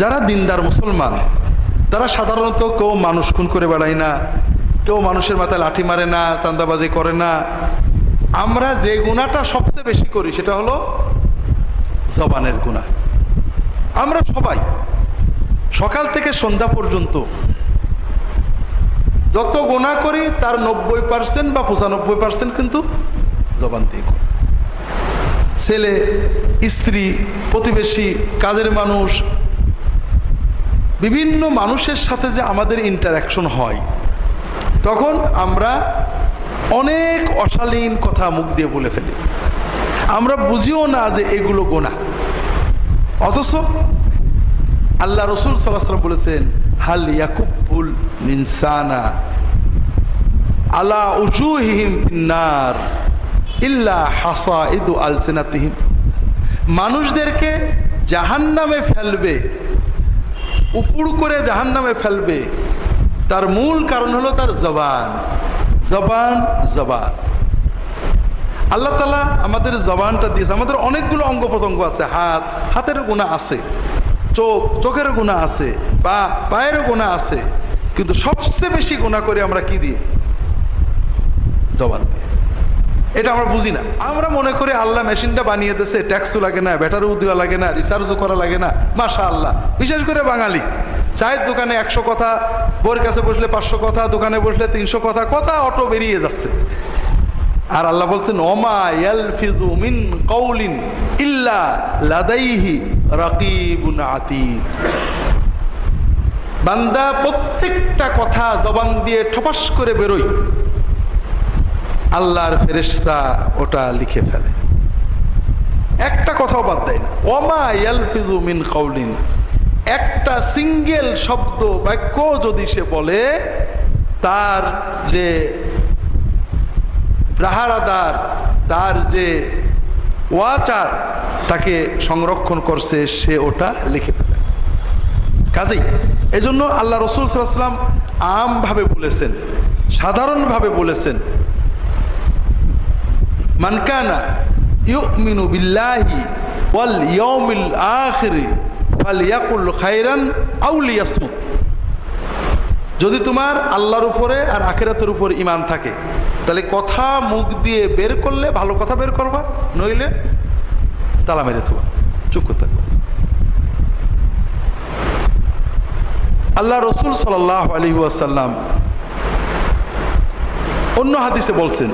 যারা দিনদার মুসলমান, তারা সাধারণত কেউ মানুষ খুন করে বেড়ায় না, কেউ মানুষের মাথায় লাঠি মারে না চান্দাবাজি করে না। আমরা যে গুণাটা সবচেয়ে বেশি করি সেটা হলো জবানের গুণা। আমরা সবাই সকাল থেকে সন্ধ্যা পর্যন্ত যত গোনা করি, তার নব্বই পার্সেন্ট বা পঁচানব্বই পার্সেন্ট কিন্তু জবান দিয়ে করি। ছেলে, স্ত্রী, প্রতিবেশী, কাজের মানুষ বিভিন্ন মানুষের সাথে যে আমাদের ইন্টারাকশন হয়, তখন আমরা অনেক অশালীন কথা মুখ দিয়ে বলে ফেলি। আমরা বুঝিও না যে এগুলো গোনা। অথচ আল্লাহ রসুল সাল্লাম বলেছেন, হাল ইয়াকুবুল ইনসানা আলা উজুহিম ফিন্নার ইল্লা হাসা ইদু আলসিনাতিহিম। মানুষদেরকে জাহান্নামে ফেলবে উপুড় করে জাহান্নামে ফেলবে। তার মূল কারণ হলো তার জবান। জবান জবান। আল্লাহ তালা আমাদের জবানটা দিয়েছে। আমাদের অনেকগুলো অঙ্গ প্রত্যঙ্গ আছে। হাত, হাতের গুণা আছে। চোখ, চোখের গুণা আছে। পা, পায়ের গুণা আছে। কিন্তু সবচেয়ে বেশি গুণা করে আমরা কি দিই জবান দিয়ে। এটা আমরা বুঝি না। আমরা মনে করি আল্লাহ মেশিনটা বানিয়ে দিয়েছে, ট্যাক্সও লাগে না, ব্যাটারিও দেওয়া লাগে না রিচার্জও করা লাগে না মাশা আল্লাহ বিশেষ করে বাঙালি। চায়ের দোকানে একশো কথা বোর কাছে বসলে পাঁচশো কথা, দোকানে বসলে তিনশো কথা কথা অটো বেরিয়ে যাচ্ছে। আর আল্লাহ বলছেন, ওমা ইয়ালফিজু মিন কৌলিন ইল্লা লাদাইহি রাকিবুন আতীদ। বান্দা প্রত্যেকটা কথা জবান দিয়ে ঠপাস করে বেরোয়। আল্লাহর ফেরেশতা ওটা লিখে ফেলে। একটা কথাও বাদ দেয় না। ওমা ইয়ালফিজু মিন কৌলিন একটা সিঙ্গেল শব্দ বাক্য যদি সে বলে, তার যে প্রাহারাদার তার যে ওয়াচার, তাকে সংরক্ষণ করছে, সে ওটা লিখে ফেলে। কাজেই এজন্য আল্লাহ রসুল সাল্লাম আমভাবে বলেছেন, সাধারণভাবে বলেছেন মানকানা ইউমিনু বিল্লাহি ওয়াল ইয়াউমিল আখিরি ফালিয়াকুল খাইরান আউলিয়াসমুত যদি তোমার আল্লাহর উপরে আর আখেরাতের উপর ইমান থাকে, তাহলে কথা মুখ দিয়ে বের করলে, ভালো কথা বের করবা, নইলে তালা মেরে থোবা। চুপ করতে আল্লাহ রসুল সাল্লাহ আলী ওয়াসাল্লাম অন্য হাদিসে বলছেন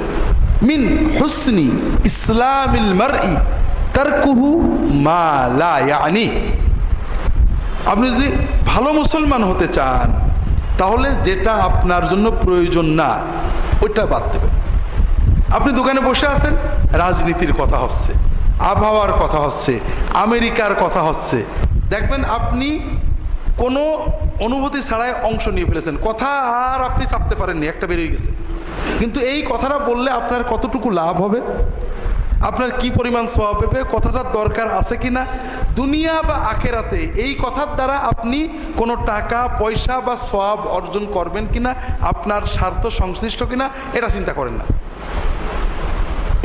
মিন হুসনি ইসলামিল মারই তারকুহু মা লা ইয়ানি। আপনি যদি ভালো মুসলমান হতে চান, তাহলে যেটা আপনার জন্য প্রয়োজন না, ওইটা বাদ দেবেন। আপনি দোকানে বসে আছেন, রাজনীতির কথা হচ্ছে, আবহাওয়ার কথা হচ্ছে, আমেরিকার কথা হচ্ছে। দেখবেন আপনি কোনো অনুভূতি ছাড়াই অংশ নিয়ে ফেলেছেন। কথা আর আপনি চাপতে পারেননি, একটা বেরিয়ে গেছে। কিন্তু এই কথাটা বললে আপনার কতটুকু লাভ হবে? আপনার কি পরিমাণ সওয়াব পেবে কথাটার দরকার আছে কি না? দুনিয়া বা আখেরাতে এই কথার দ্বারা আপনি কোনো টাকা, পয়সা বা সওয়াব অর্জন করবেন কি না আপনার স্বার্থ সংশ্লিষ্ট কি না এটা চিন্তা করেন না।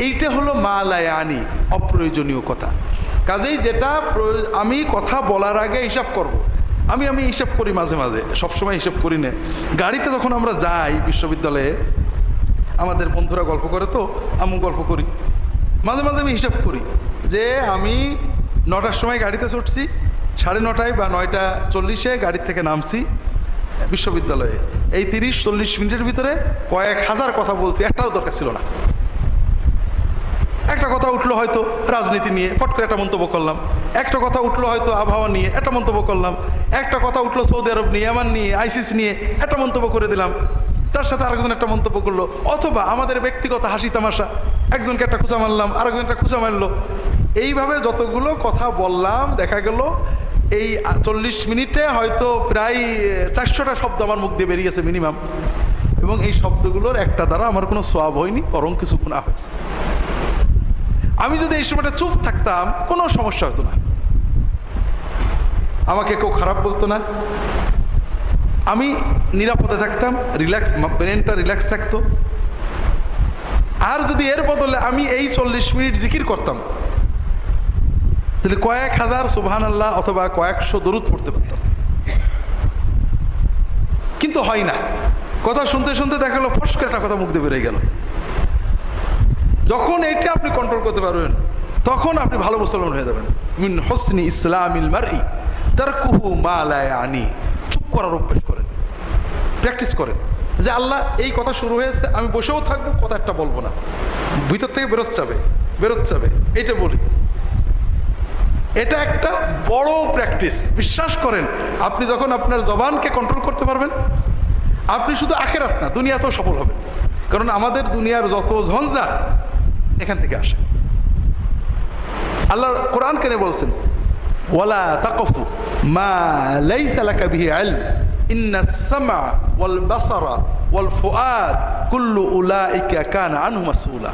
এইটা হলো মা মালায়ানি অপ্রয়োজনীয় কথা। কাজেই যেটা আমি কথা বলার আগে হিসাব করব। আমি আমি হিসাব করি মাঝে মাঝে। সবসময় হিসাব করি না। গাড়িতে যখন আমরা যাই বিশ্ববিদ্যালয়ে আমাদের বন্ধুরা গল্প করে তো আমি গল্প করি। মাঝে মাঝে আমি হিসাব করি যে আমি নটার সময় গাড়িতে চড়ছি, সাড়ে নটায় বা নয়টা চল্লিশে গাড়ির থেকে নামছি বিশ্ববিদ্যালয়ে। এই তিরিশ চল্লিশ মিনিটের ভিতরে কয়েক হাজার কথা বলছি, একটাও দরকার ছিল না। একটা কথা উঠল হয়তো রাজনীতি নিয়ে, ফট করে একটা মন্তব্য করলাম। একটা কথা উঠল হয়তো আবহাওয়া নিয়ে, একটা মন্তব্য করলাম। একটা কথা উঠল সৌদি আরব নিয়ে আমার নিয়ে, আইসিস নিয়ে, একটা মন্তব্য করে দিলাম। তার সাথে আরেকজন একটা মন্তব্য করল, অথবা আমাদের ব্যক্তিগত হাসি তামাশা। একজনকে একটা খুঁচা মারলাম, আরেকজন একটা খুঁচা মারলো। এইভাবে যতগুলো কথা বললাম, দেখা গেল এই চল্লিশ মিনিটে হয়তো প্রায় চারশোটা শব্দ আমার মুখ দিয়ে বেরিয়েছে মিনিমাম এবং এই শব্দগুলোর একটা দ্বারা আমার কোনো সোয়াব হয়নি, বরং কিছু গুণা হয়েছে। আমি যদি এই সময়টা চুপ থাকতাম, কোনো সমস্যা হতো না। আমাকে কেউ খারাপ বলতো না। আমি নিরাপদে থাকতাম রিল্যাক্স ব্রেনটা রিল্যাক্স থাকতো। আর যদি এর বদলে আমি এই চল্লিশ মিনিট জিকির করতাম, তাহলে কয়েক হাজার সুবহান আল্লাহ অথবা কয়েকশো দরুদ পড়তে পারতাম। কিন্তু হয় না। কথা শুনতে শুনতে দেখা গেলো, ফস একটা কথা মুখ দিয়ে বেরিয়ে গেল। যখন এইটা আপনি কন্ট্রোল করতে পারবেন, তখন আপনি ভালো মুসলমান হয়ে যাবেন। মিন হোসনি ইসলামিল মারি তার কুহু মা আনি করার অভ্যাস করেন। প্র্যাকটিস করেন। যে আল্লাহ, এই কথা শুরু হয়েছে, আমি বসেও থাকব, কথা একটা বলব না। ভিতর থেকে বেরোতে যাবে বেরোতে যাবে, এইটা বলি। এটা একটা বড় প্র্যাকটিস বিশ্বাস করেন, আপনি যখন আপনার জবানকে কন্ট্রোল করতে পারবেন, আপনি শুধু আখেরাত না, দুনিয়াতেও সফল হবেন। কারণ আমাদের দুনিয়ার যত ঝঞ্ঝাট এখান থেকে আসে। আল্লাহ কোরআন কেন বলছেন, ওয়ালা তাকফু মা লাইসা লাকা বিহি ইলম, ইন্না সামা ওয়াল বাসারা ওয়াল ফুআদ কুল্লু উলাইকা কানা আনহু মাসউলা।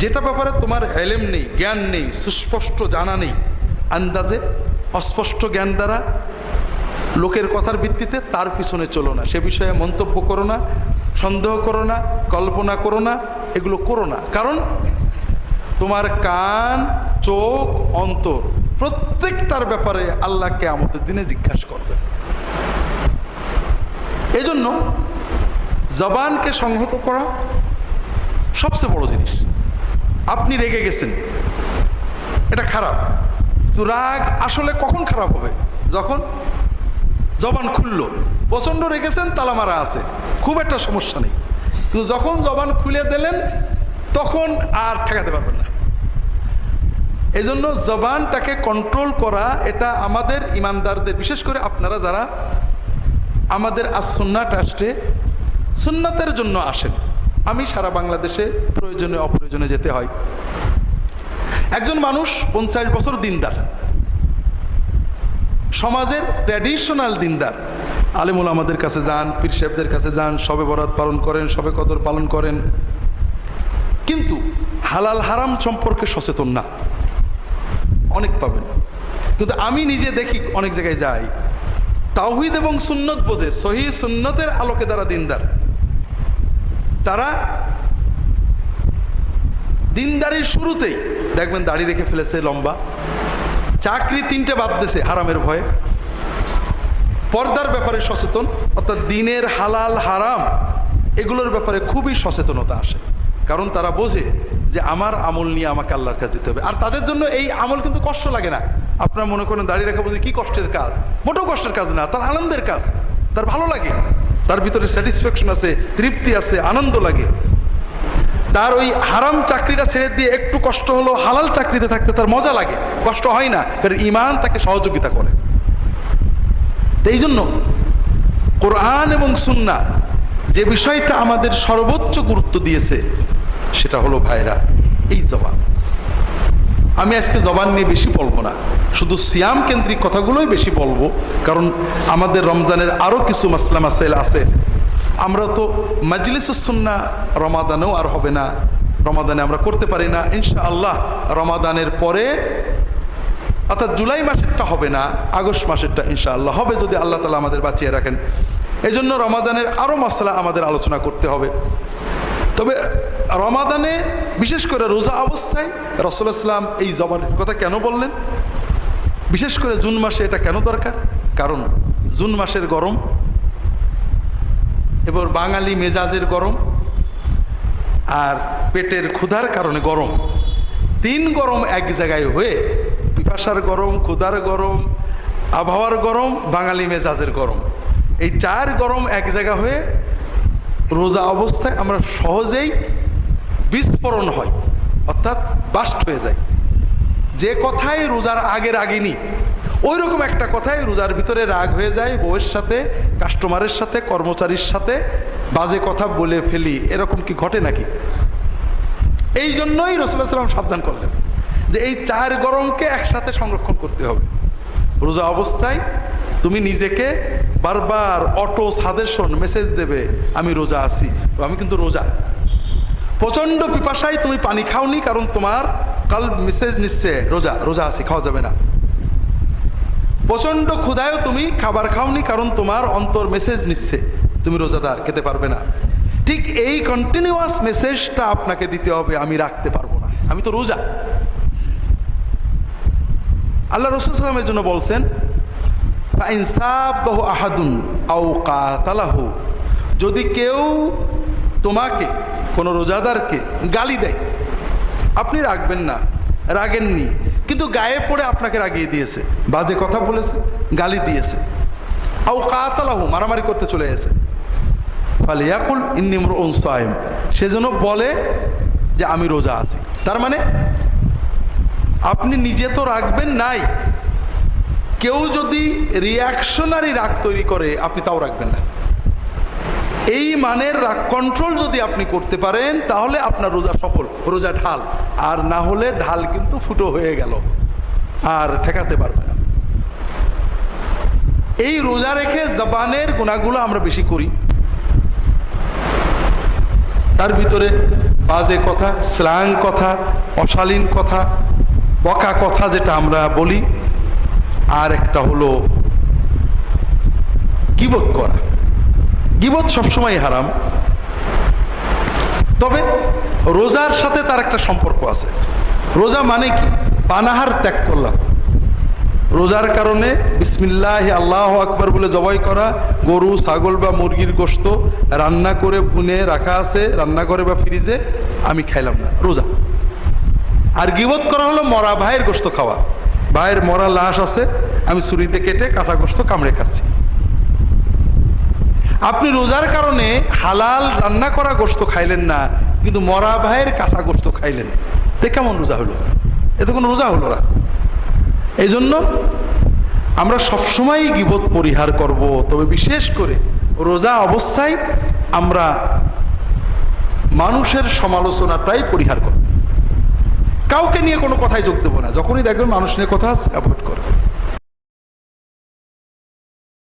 যেটা ব্যাপারে তোমার এলেম নেই, জ্ঞান নেই, সুস্পষ্ট জানা নেই, আন্দাজে অস্পষ্ট জ্ঞান দ্বারা লোকের কথার ভিত্তিতে তার পিছনে চলো না, সে বিষয়ে মন্তব্য করো না, সন্দেহ করো না, কল্পনা করো না, এগুলো করো না। কারণ তোমার কান, চোখ, অন্তর প্রত্যেকটার ব্যাপারে আল্লাহকে আমাদের দিনে জিজ্ঞাসা করবে। এজন্য জবানকে সংহত করা সবচেয়ে বড় জিনিস। আপনি রেগে গেছেন। এটা খারাপ। কিন্তু রাগ আসলে কখন খারাপ হবে? যখন জবান খুললো। প্রচণ্ড রেগেছেন, তালা মারা আছে। খুব একটা সমস্যা নেই। কিন্তু যখন জবান খুলে দিলেন, তখন আর ঠেকাতে পারবেন না। এই জন্য জবানটাকে কন্ট্রোল করা এটা আমাদের ইমানদারদের, বিশেষ করে আপনারা যারা আমাদের আজ সুন্নাট আসছে, সুন্নাতের জন্য আসেন। আমি সারা বাংলাদেশে প্রয়োজনে অপ্রয়োজনে যেতে হয়। একজন মানুষ পঞ্চাশ বছর দিনদার। সমাজের ট্র্যাডিশনাল দিনদার। আলিমুল আমাদের কাছে যান, পীর সাহেবদের কাছে যান, সবে বরাত পালন করেন, সবে কদর পালন করেন। কিন্তু হালাল হারাম সম্পর্কে সচেতন না। অনেক পাবেন। কিন্তু আমি নিজে দেখি অনেক জায়গায় যাই, তাওহিদ এবং সুন্নত বোঝে, সহি সুন্নতের আলোকে দ্বারা দিনদার। তারা দিনদারির শুরুতেই, দেখবেন দাড়ি রেখে ফেলেছে লম্বা, চাকরি তিনটে বাদ দিছে হারামের ভয়ে। পর্দার ব্যাপারে সচেতন, অর্থাৎ দিনের হালাল হারাম, এগুলোর ব্যাপারে খুবই সচেতনতা আসে। কারণ তারা বোঝে যে আমার আমল নিয়ে আমাকে আল্লাহর কাছে যেতে হবে। আর তাদের জন্য এই আমল কিন্তু কষ্ট লাগে না। আপনার মনে করেন, দাঁড়িয়ে রাখা বলছে কি কষ্টের কাজ? মোটেও কষ্টের কাজ না, তার আনন্দের কাজ, তার ভালো লাগে। তার ভিতরে স্যাটিসফ্যাকশন আছে, তৃপ্তি আছে, আনন্দ লাগে। তার ওই হারাম চাকরিটা ছেড়ে দিয়ে একটু কষ্ট হলো হালাল চাকরিতে থাকতে তার মজা লাগে। কষ্ট হয় না, কারণ ইমান তাকে সহযোগিতা করে। এই জন্য কোরআন এবং সুন্না যে বিষয়টা আমাদের সর্বোচ্চ গুরুত্ব দিয়েছে সেটা হলো ভাইরা, এই জবান। আমি আজকে জবান নিয়ে বেশি বলব না। শুধু সিয়াম কেন্দ্রিক কথাগুলোই বেশি বলব, কারণ আমাদের রমজানের আরও কিছু মাসলা মাসাইল আছে। আমরা তো মাজলিসুন্না রমাদানেও আর হবে না, রমাদানে আমরা করতে পারি না। ইনশা আল্লাহ রমাদানের পরে, অর্থাৎ জুলাই মাসেরটা হবে না, আগস্ট মাসেরটা ইনশাআল্লাহ হবে যদি আল্লাহ তালা আমাদের বাঁচিয়ে রাখেন। এই জন্য রমাদানের আরও মশলা আমাদের আলোচনা করতে হবে। তবে রমাদানে, বিশেষ করে রোজা অবস্থায় রসুল্লাহ ইসলাম এই জবানের কথা কেন বললেন? বিশেষ করে জুন মাসে এটা কেন দরকার? কারণ জুন মাসের গরম, এবার বাঙালি মেজাজের গরম, আর পেটের ক্ষুধার কারণে গরম। তিন গরম এক জায়গায় হয়ে পিপাসার গরম, ক্ষুধার গরম, আবহাওয়ার গরম, বাঙালি মেজাজের গরম। এই চার গরম এক জায়গা হয়ে রোজা অবস্থায় আমরা সহজেই বিস্ফোরণ হয়, অর্থাৎ বাস্ট হয়ে যায়। যে কথাই রোজার আগের আগিনি ওই রকম একটা কথাই রোজার ভিতরে রাগ হয়ে যায়, বউয়ের সাথে কাস্টমারের সাথে, কর্মচারীর সাথে, বাজে কথা বলে ফেলি, এরকম কি ঘটে নাকি? এই জন্যই রসুল্লাহ সাল্লাম সাবধান করলেন, যে এই চার গরমকে একসাথে সংরক্ষণ করতে হবে। রোজা অবস্থায় তুমি নিজেকে বারবার অটো সাজেশন মেসেজ দেবে, আমি রোজা আছি, আমি কিন্তু রোজা। প্রচণ্ড পিপাসায় তুমি পানি খাওনি কারণ তোমার কাল মেসেজ নিচ্ছে, রোজা রোজা আছে, খাওয়া যাবে না। প্রচণ্ড ক্ষুধায়ও তুমি খাবার খাওনি কারণ তোমার অন্তর মেসেজ নিচ্ছে, তুমি রোজাদার, খেতে পারবে না। ঠিক এই কন্টিনিউয়াস মেসেজটা আপনাকে দিতে হবে, আমি রাখতে পারব না, আমি তো রোজা। আল্লাহ রসুল সাল্লামের জন্য বলছেন আহাদুন আউ যদি কেউ তোমাকে, কোনো রোজাদারকে গালি দেয়। আপনি রাখবেন না, রাগেননি, কিন্তু গায়ে পড়ে আপনাকে রাগিয়ে দিয়েছে, বাজে কথা বলেছে, গালি দিয়েছে। আউ কাতালাহু, মারামারি করতে চলে গেছে। ফলে ইয়াকুল ইন্নিমর সাহেম সেজন্য বলে যে আমি রোজা আছি। তার মানে আপনি নিজে তো রাখবেন নাই, কেউ যদি রিয়াকশনারি রাগ তৈরি করে, আপনি তাও রাখবেন না। এই মানের রাগ কন্ট্রোল যদি আপনি করতে পারেন, তাহলে আপনার রোজা সফল, রোজা ঢাল। আর না হলে ঢাল কিন্তু ফুটো হয়ে গেল। আর ঠেকাতে পারবে না। এই রোজা রেখে জবানের গুণাগুলো আমরা বেশি করি। তার ভিতরে বাজে কথা, স্লাং কথা, অশালীন কথা, বকা কথা যেটা আমরা বলি। আর একটা হলো গিবত করা। গিবত সবসময় হারাম। তবে রোজার সাথে তার একটা সম্পর্ক আছে। রোজা মানে কি? পানাহার ত্যাগ করলাম। রোজার কারণে বিসমিল্লাহ আল্লাহ আকবর বলে জবাই করা গরু, ছাগল বা মুরগির গোস্ত রান্না করে ভুনে রাখা আছে রান্না করে বা ফ্রিজে আমি খাইলাম না, রোজা। আর গিবত করা হলো মরা ভাইয়ের গোস্ত খাওয়া। ভাইয়ের মরা লাশ আছে, আমি ছুরিতে কেটে কাঁচা গোস্ত কামড়ে খাচ্ছি। আপনি রোজার কারণে হালাল রান্না করা গোস্ত খাইলেন না, কিন্তু মরা ভাইয়ের কাঁচা গোস্ত খাইলেন। তে কেমন রোজা হলো। এতে কোনো রোজা হলো না। এই জন্য আমরা সবসময়ই গিবত পরিহার করব, তবে বিশেষ করে রোজা অবস্থায় আমরা মানুষের সমালোচনাটাই পরিহার করব। কাউকে নিয়ে কোনো কথায় যোগ দেবো না। যখনই দেখবেন মানুষ নিয়ে কথা অ্যাভয়েড করবে